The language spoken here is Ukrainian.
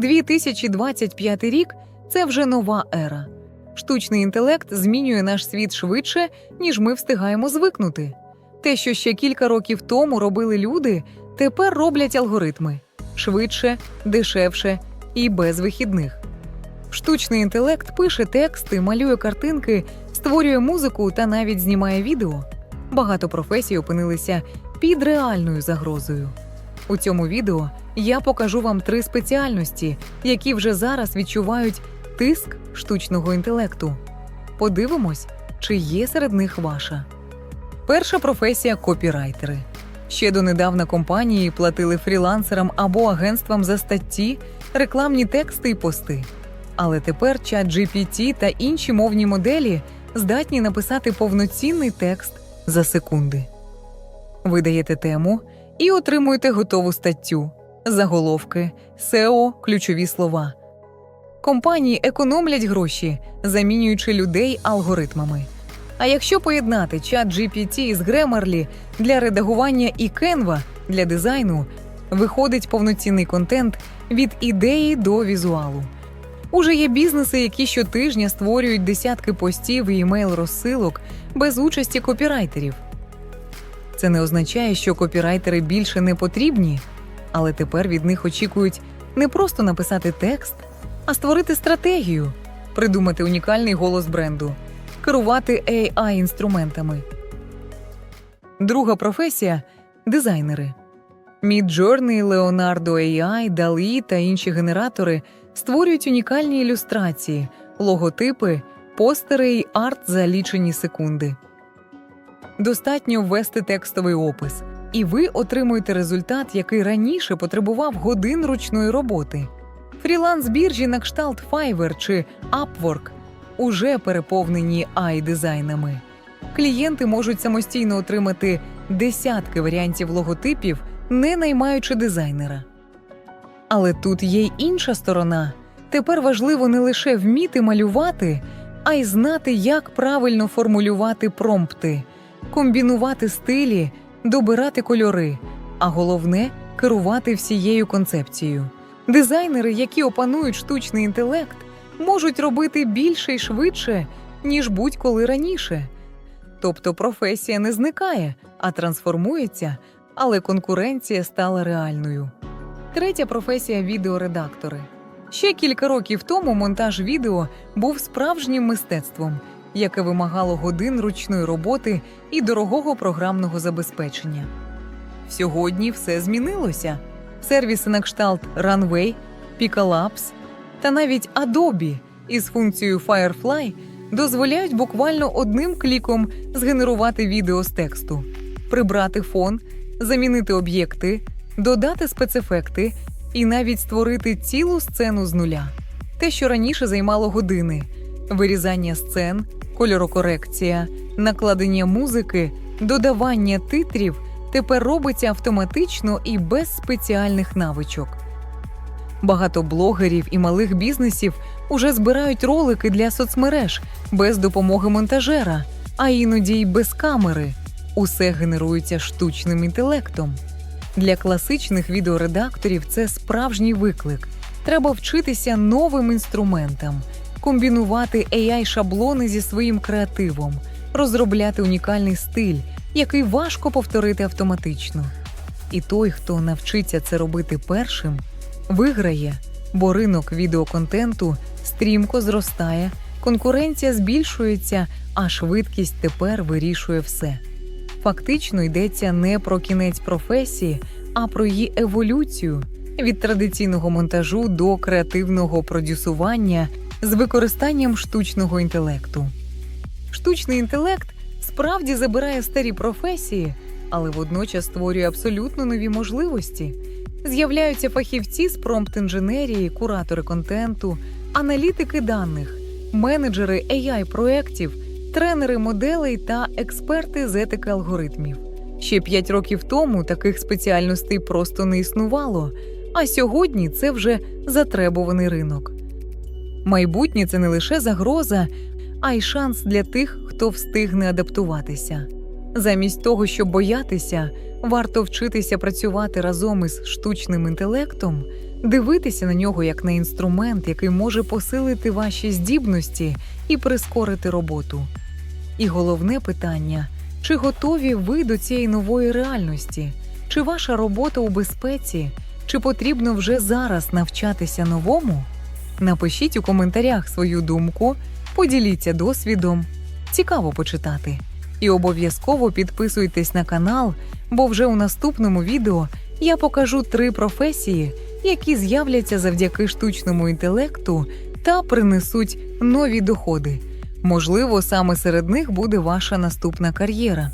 2025 рік це вже нова ера. Штучний інтелект змінює наш світ швидше, ніж ми встигаємо звикнути. Те, що ще кілька років тому робили люди, тепер роблять алгоритми швидше, дешевше і без вихідних. Штучний інтелект пише тексти, малює картинки, створює музику та навіть знімає відео. Багато професій опинилися під реальною загрозою. У цьому відео я покажу вам три спеціальності, які вже зараз відчувають тиск штучного інтелекту. Подивимось, чи є серед них ваша. Перша професія копірайтери. Ще донедавна компанії платили фрілансерам або агентствам за статті, рекламні тексти і пости. Але тепер чат GPT та інші мовні моделі здатні написати повноцінний текст за секунди. Ви даєте тему і отримуєте готову статтю, заголовки, SEO, ключові слова. Компанії економлять гроші, замінюючи людей алгоритмами. А якщо поєднати чат GPT із Grammarly для редагування і Canva для дизайну, виходить повноцінний контент від ідеї до візуалу. Уже є бізнеси, які щотижня створюють десятки постів і імейл розсилок без участі копірайтерів. Це не означає, що копірайтери більше не потрібні, але тепер від них очікують не просто написати текст, а створити стратегію, придумати унікальний голос бренду, керувати AI інструментами. Друга професія дизайнери. Midjourney, Leonardo AI, DALL-E та інші генератори створюють унікальні ілюстрації, логотипи, постери й арт за лічені секунди. Достатньо ввести текстовий опис, і ви отримуєте результат, який раніше потребував годин ручної роботи. Фріланс біржі на кшталт Fiverr чи Upwork уже переповнені AI-дизайнами. Клієнти можуть самостійно отримати десятки варіантів логотипів, не наймаючи дизайнера. Але тут є й інша сторона. Тепер важливо не лише вміти малювати, а й знати, як правильно формулювати промпти, комбінувати стилі, добирати кольори, а головне керувати всією концепцією. Дизайнери, які опанують штучний інтелект, можуть робити більше і швидше, ніж будь-коли раніше. Тобто професія не зникає, а трансформується, але конкуренція стала реальною. Третя професія відеоредактори. Ще кілька років тому монтаж відео був справжнім мистецтвом, яке вимагало годин ручної роботи і дорогого програмного забезпечення. Сьогодні все змінилося. Сервіси на кшталт Runway, Picalabs та навіть Adobe із функцією Firefly дозволяють буквально одним кліком згенерувати відео з тексту, прибрати фон, замінити об'єкти, додати спецефекти і навіть створити цілу сцену з нуля. Те, що раніше займало години: вирізання сцен, кольорокорекція, накладення музики, додавання титрів тепер робиться автоматично і без спеціальних навичок. Багато блогерів і малих бізнесів уже збирають ролики для соцмереж без допомоги монтажера, а іноді й без камери. Усе генерується штучним інтелектом. Для класичних відеоредакторів це справжній виклик. Треба вчитися новим інструментам, комбінувати AI-шаблони зі своїм креативом, розробляти унікальний стиль, який важко повторити автоматично. І той, хто навчиться це робити першим, виграє, бо ринок відеоконтенту стрімко зростає, конкуренція збільшується, а швидкість тепер вирішує все. Фактично йдеться не про кінець професії, а про її еволюцію від традиційного монтажу до креативного продюсування з використанням штучного інтелекту. Штучний інтелект справді забирає старі професії, але водночас створює абсолютно нові можливості. З'являються фахівці з промпт-інженерії, куратори контенту, аналітики даних, менеджери AI проєктів, тренери моделей та експерти з етики алгоритмів. Ще п'ять років тому таких спеціальностей просто не існувало, а сьогодні це вже затребуваний ринок. Майбутнє це не лише загроза, а й шанс для тих, хто встигне адаптуватися. Замість того, щоб боятися, варто вчитися працювати разом із штучним інтелектом дивитися на нього як на інструмент, який може посилити ваші здібності і прискорити роботу. І головне питання: чи готові ви до цієї нової реальності? Чи ваша робота у безпеці? Чи потрібно вже зараз навчатися новому? Напишіть у коментарях свою думку, поділіться досвідом. Цікаво почитати. І обов'язково підписуйтесь на канал, бо вже у наступному відео я покажу три професії, які з'являться завдяки штучному інтелекту та принесуть нові доходи. Можливо, саме серед них буде ваша наступна кар'єра.